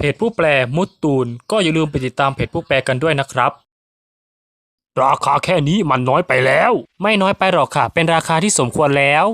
เพจผู้แปลมุดตูนก็อย่าลืมไปติดตามเพจผู้แปลกันด้วยนะครับ ราคาแค่นี้มันน้อยไปแล้ว ไม่น้อยไปหรอกค่ะ เป็นราคาที่สมควรแล้ว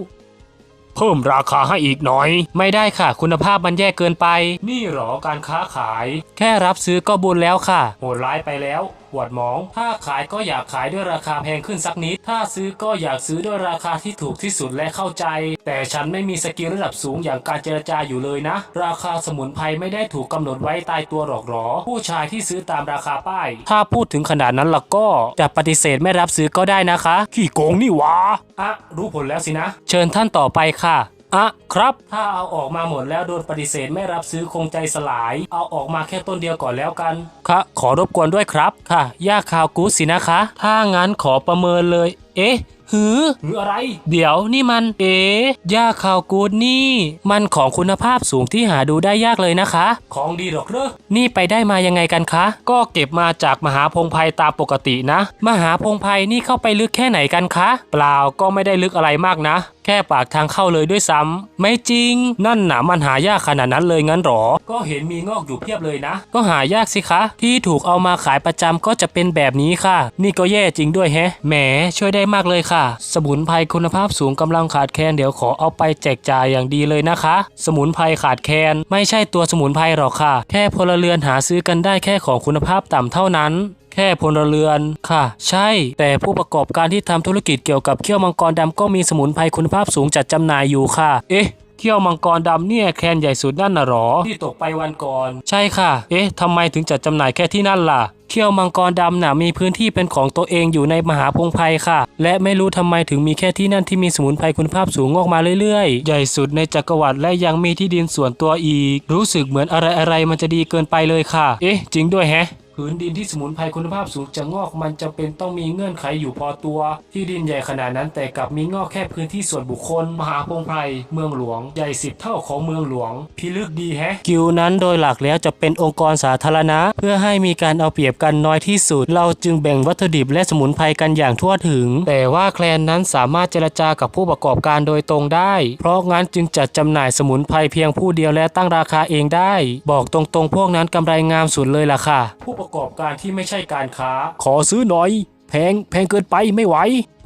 เพิ่มราคาให้อีกหน่อย ไม่ได้ค่ะ คุณภาพมันแย่เกินไป นี่หรอการค้าขาย แค่รับซื้อก็บุญแล้วค่ะ โหดร้ายไปแล้ว ปวดหมอง ถ้าขายก็อยากขายด้วยราคาแพงขึ้นสักนิด ถ้าซื้อก็อยากซื้อด้วยราคาที่ถูกที่สุดและเข้าใจ แต่ฉันไม่มีสกิลระดับสูงอย่างการเจรจาอยู่เลยนะ ราคาสมุนไพรไม่ได้ถูกกำหนดไว้ตายตัวหรอกหรอ ผู้ชายที่ซื้อตามราคาป้าย ถ้าพูดถึงขนาดนั้นล่ะก็จะปฏิเสธไม่รับซื้อก็ได้นะคะ ขี้โกงนี่วะอะรู้ผลแล้วสินะ เชิญท่านต่อไปค่ะ อะครับ ถ้าเอาออกมาหมดแล้วโดนปฏิเสธไม่รับซื้อคงใจสลาย เอาออกมาแค่ต้นเดียวก่อนแล้วกันค่ะขอรบกวนด้วยครับค่ะย่าข่าวกู๊ดสินะคะ ถ้างั้นขอประเมินเลย เอ๊ะ หือ หืออะไร เดี๋ยวนี่มัน เอ๊ะย่าข่าวกูดนี่ มันของคุณภาพสูงที่หาดูได้ยากเลยนะคะ ของดีหรอกเนอะนี่ไปได้มายังไงกันคะ ก็เก็บมาจากมหาพงไพตามปกตินะ มหาพงไพนี่เข้าไปลึกแค่ไหนกันคะ เปล่าก็ไม่ได้ลึกอะไรมากนะ แค่ปากทางเข้าเลยด้วยซ้ำไม่จริง นั่นหนามันหายากขนาดนั้นเลยงั้นหรอ ก็เห็นมีงอกอยู่เพียบเลยนะ ก็หายากสิคะ ที่ถูกเอามาขายประจำก็จะเป็นแบบนี้ค่ะ นี่ก็แย่จริงด้วยแฮะแหมช่วยได้มากเลยค่ะ สมุนไพรคุณภาพสูงกำลังขาดแคลนเดี๋ยวขอเอาไปแจกจ่ายอย่างดีเลยนะคะ สมุนไพรขาดแคลนไม่ใช่ตัวสมุนไพรหรอกค่ะ แค่พลเรือนหาซื้อกันได้แค่ของคุณภาพต่ำเท่านั้นแค่พลเรือนค่ะ ใช่ แต่ผู้ประกอบการที่ทำธุรกิจเกี่ยวกับเขี้ยวมังกรดำก็มีสมุนไพรคุณภาพสูงจัดจำหน่ายอยู่ค่ะ เอ๊ะ เขี้ยวมังกรดำเนี่ยแคนใหญ่สุดนั่นน่ะหรอ ที่ตกไปวันก่อน ใช่ค่ะ เอ๊ะทำไมถึงจัดจำหน่ายแค่ที่นั่นล่ะ เขี้ยวมังกรดำน่ะมีพื้นที่เป็นของตัวเองอยู่ในมหาพงไพรค่ะ และไม่รู้ทำไมถึงมีแค่ที่นั่นที่มีสมุนไพรคุณภาพสูงออกมาเรื่อยๆ ใหญ่สุดในจักรวรรดิและยังมีที่ดินส่วนตัวอีก รู้สึกเหมือนอะไรอะไรๆมันจะดีเกินไปเลยค่ะ เอ๊ะ จริงด้วยแฮะ พื้นดินที่สมุนไพรคุณภาพสูงจะงอกมันจะเป็นต้องมีเงื่อนไขอยู่พอตัว ที่ดินใหญ่ขนาดนั้นแต่กลับมีงอกแค่พื้นที่ส่วนบุคคล มหาพงไพรเมืองหลวง ใหญ่สิบเท่าของเมืองหลวง พิลึกดีแฮะ กิวนั้นโดยหลักแล้วจะเป็นองค์กรสาธารณะ เพื่อให้มีการเอาเปรียบกันน้อยที่สุด เราจึงแบ่งวัตถุดิบและสมุนไพรกันอย่างทั่วถึง แต่ว่าแคลนนั้นสามารถเจรจากับผู้ประกอบการโดยตรงได้ เพราะงั้นจึงจัดจำหน่ายสมุนไพรเพียงผู้เดียวและตั้งราคาเองได้ บอกตรงๆ พวกนั้นกำไรงามสุดเลยล่ะค่ะผู้ประกอบการที่ไม่ใช่การค้า ขอซื้อหน่อย แพงแพงเกินไปไม่ไหว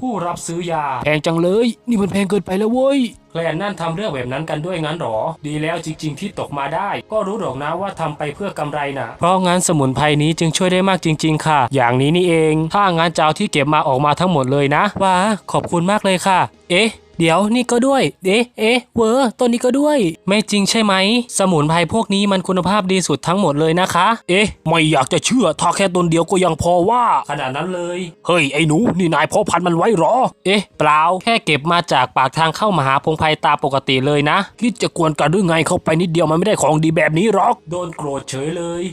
ผู้รับซื้อยา แพงจังเลย นี่มันแพงเกินไปแล้วเว้ยแคลนนั่นทำเรื่องแบบนั้นกันด้วยงั้นหรอ ดีแล้วจริง ๆ ที่ตกมาได้ ก็รู้หรอกนะว่าทำไปเพื่อกำไรน่ะ เพราะงั้นสมุนไพรนี้จึงช่วยได้มากจริง ๆ ค่ะ อย่างนี้นี่เอง ถ้างั้นจะเอาที่เก็บมาออกมาทั้งหมดเลยนะว่าขอบคุณมากเลยค่ะ เอ๊ะ เดี๋ยวนี่ก็ด้วย เอ๊ะ เอ๊ะ เวอร์ต้นนี้ก็ด้วย ไม่จริงใช่ไหม สมุนไพรพวกนี้มันคุณภาพดีสุดทั้งหมดเลยนะคะ เอ๊ะ ไม่อยากจะเชื่อ ถ้าแค่ต้นเดียวก็ยังพอว่า ขนาดนั้นเลย เฮ้ย ไอ้หนู นี่นายพาะพันธุ์มันไว้หรอ เอ๊ะ เปล่า แค่เก็บมาจากปากทางเข้ามหาพงไพรตาปกติเลยนะ คิดจะกวนกันหรือไงเข้าไปนิดเดียวมันไม่ได้ของดีแบบนี้หรอก โดนโกรธเฉยเลย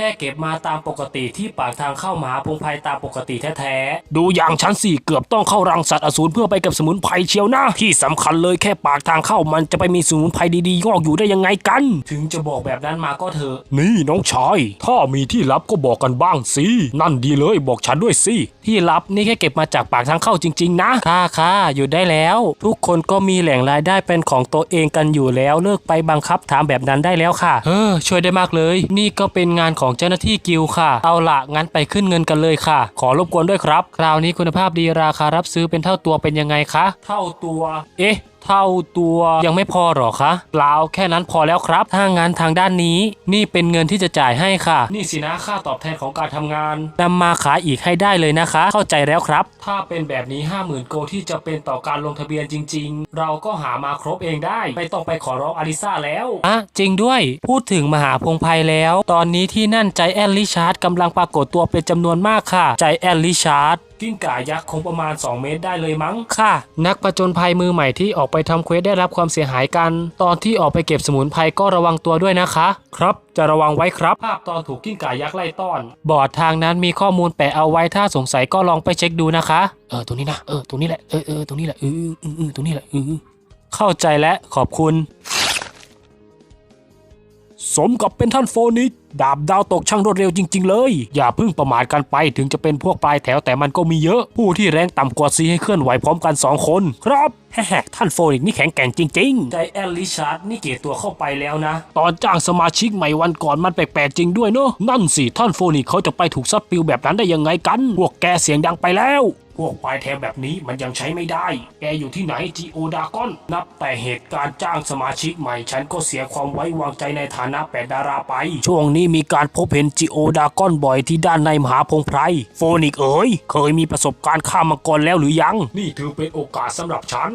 ค่เก็บมาตามปกติที่ปากทางเข้ามหาพงไพรตามปกติแท้ๆ ดูอย่างฉันสิเกือบต้องเข้ารังสัตว์อสูรเพื่อไปกับสมุนไพรเชียวนะที่สำคัญเลยแค่ปากทางเข้ามันจะไปมีสมุนไพรดีๆงอกอยู่ได้ยังไงกัน ถึงจะบอกแบบนั้นมาก็เถอะ นี่น้องชาย ถ้ามีที่ลับก็บอกกันบ้างสิ นั่นดีเลยบอกฉันด้วยสิ ที่ลับนี่แค่เก็บมาจากปากทางเข้าจริง ๆ นะ ค่ะค่ะอยู่ได้แล้ว ทุกคนก็มีแหล่งรายได้เป็นของตัวเองกันอยู่แล้วเลิกไปบังคับถามแบบนั้นได้แล้วค่ะ เออช่วยได้มากเลย นี่ก็เป็นงานของเจ้าหน้าที่กิลค่ะ เอาละงั้นไปขึ้นเงินกันเลยค่ะ ขอรบกวนด้วยครับ คราวนี้คุณภาพดีราคารับซื้อเป็นเท่าตัวเป็นยังไงคะ เท่าตัว เอ๊ะ เท่าตัวยังไม่พอหรอคะเปล่าแค่นั้นพอแล้วครับ ถ้างานทางด้านนี้ นี่เป็นเงินที่จะจ่ายให้ค่ะ นี่สินะค่าตอบแทนของการทำงานนำมาขายอีกให้ได้เลยนะคะ เข้าใจแล้วครับ ถ้าเป็นแบบนี้ 50,000 โกที่จะเป็นต่อการลงทะเบียนจริง ๆ เราก็หามาครบเองได้ ไม่ต้องไปขอร้องอลิซ่าแล้วอะจริงด้วย พูดถึงมหาพงไพรแล้ว ตอนนี้ที่นั่นใจแอนลิชาร์ดกำลังปรากฏตัวเป็นจำนวนมากค่ะ ใจแอนลิชาร์ด กิ้งก่ายักษ์คงประมาณ 2 เมตรได้เลยมั้ง ค่ะ นักประจนภัยมือใหม่ที่ออกไปทำเควสได้รับความเสียหายกัน ตอนที่ออกไปเก็บสมุนไพรก็ระวังตัวด้วยนะคะ ครับ จะระวังไว้ครับ ภาพตอนถูกกิ้งก่ายักษ์ไล่ต้อน บอร์ดทางนั้นมีข้อมูลแปะเอาไว้ถ้าสงสัยก็ลองไปเช็คดูนะคะ เออตรงนี้นะ เออตรงนี้แหละ เออเออตรงนี้แหละ เออเออเออตรงนี้แหละ เออเข้าใจและขอบคุณ สมกับเป็นท่านโฟนิกดาบดาวตกช่างรวดเร็วจริง ๆ เลย อย่าเพิ่งประมาทกันไปถึงจะเป็นพวกปลายแถวแต่มันก็มีเยอะ ผู้ที่แรงต่ำกว่าซีให้เคลื่อนไหวพร้อมกัน 2 คน ครับแฮะท่านโฟนิกนี่แข็งแกร่งจริงๆใจแอนลิชาร์ดนี่เกตัวเข้าไปแล้วนะ ตอนจ้างสมาชิกใหม่วันก่อนมันแปลกๆจริงด้วยเนอะนั่นสิท่านโฟนิกเขาจะไปถูกซัดปิวแบบนั้นได้ยังไงกัน พวกแกเสียงดังไปแล้วพ วกปลายแถวแบบนี้มันยังใช้ไม่ได้ แกอยู่ที่ไหนจีโอดากอน นับแต่เหตุการณ์จ้างสมาชิกใหม่ ฉันก็เสียความไว้วางใจในฐานะแปดดาราไป ช่วงนี้มีการพบเห็นจีโอดากอนบ่อยที่ด้านในมหาพงไพร โฟนิกเอ๋ย เคยมีประสบการณ์ฆ่ามังกรแล้วหรือยัง นี่ถือเป็นโอกาสสำหรับฉัน